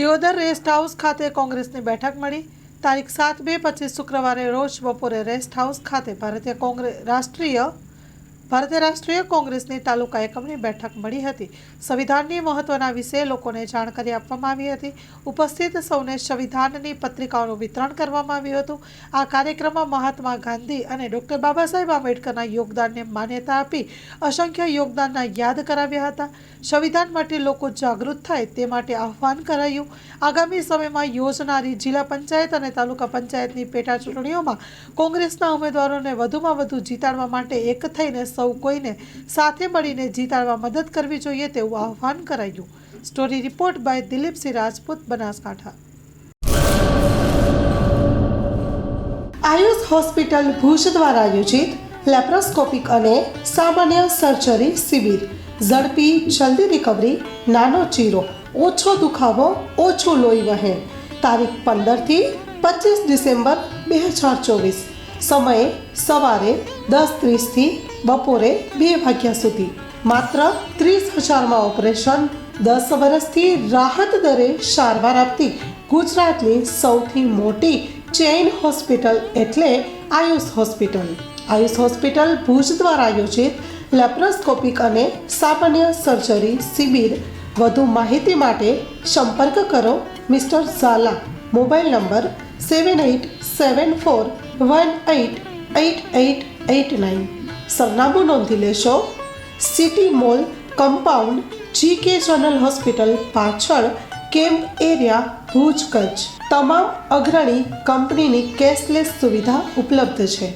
Deodar rest house ખાતે કોંગ્રેસની બેઠક મળી. તારીખ સાત બે પચીસ શુક્રવારે રોજ બપોરે રેસ્ટ હાઉસ ખાતે ભારતીય કોંગ્રેસ રાષ્ટ્રીય ભારતીય રાષ્ટ્રીય કોંગ્રેસની તાલુકા એકમની બેઠક મળી હતી. સંવિધાનની મહત્વના વિશે લોકોને જાણકારી આપવામાં આવી હતી. ઉપસ્થિત સૌને સંવિધાનની પત્રિકાઓનું વિતરણ કરવામાં આવ્યું હતું. આ કાર્યક્રમમાં મહાત્મા ગાંધી અને ડૉક્ટર બાબા સાહેબ આંબેડકરના યોગદાનને માન્યતા આપી અસંખ્ય યોગદાનના યાદ કરાવ્યા હતા. સંવિધાન માટે લોકો જાગૃત થાય તે માટે આહ્વાન કરાયું. આગામી સમયમાં યોજનારી જિલ્લા પંચાયત અને તાલુકા પંચાયતની પેટા ચૂંટણીઓમાં કોંગ્રેસના ઉમેદવારોને વધુમાં વધુ જીતાડવા માટે એક થઈને સૌ કોઈને સાથે મળીને જીતાડવા મદદ કરવી જોઈએ તેવું આહ્વાન કરાયું. Story report by Dilipsinh Rajput, Banaskantha. Ayush hospital Bhuj દ્વારા આયોજિત લેપ્રોસ્કોપિક અને સામાન્ય સર્જરી શિબિર. ઝડપી, જલ્દી રિકવરી, નાનો ચીરો, ઓછો દુખાવો, ઓછું લોહી વહેણ. તારીખ પંદરથી પચીસ ડિસેમ્બર બે હજાર ચોવીસ. સમયે સવારે દસ ત્રીસથી બપોરે બે વાગ્યા સુધી. માત્ર ત્રીસ હજારમાં ઓપરેશન, દસ વર્ષથી રાહત દરે સારવાર આપતી ગુજરાતની સૌથી મોટી ચેઇન હોસ્પિટલ એટલે આયુષ હોસ્પિટલ. આયુષ હોસ્પિટલ ભુજ દ્વારા આયોજિત લેપ્રોસ્કોપિક અને સામાન્ય સર્જરી શિબિર. વધુ માહિતી માટે સંપર્ક કરો mister Zala. Mobile number seven eight seven four one eight eight eight eight nine. સરનામું નોંધી લેશો. City mall compound G K general hospital પાછળ કેમ્પ એરિયા, ભુજ કચ્છ. તમામ અગ્રણી કંપનીની કેશલેસ સુવિધા ઉપલબ્ધ છે.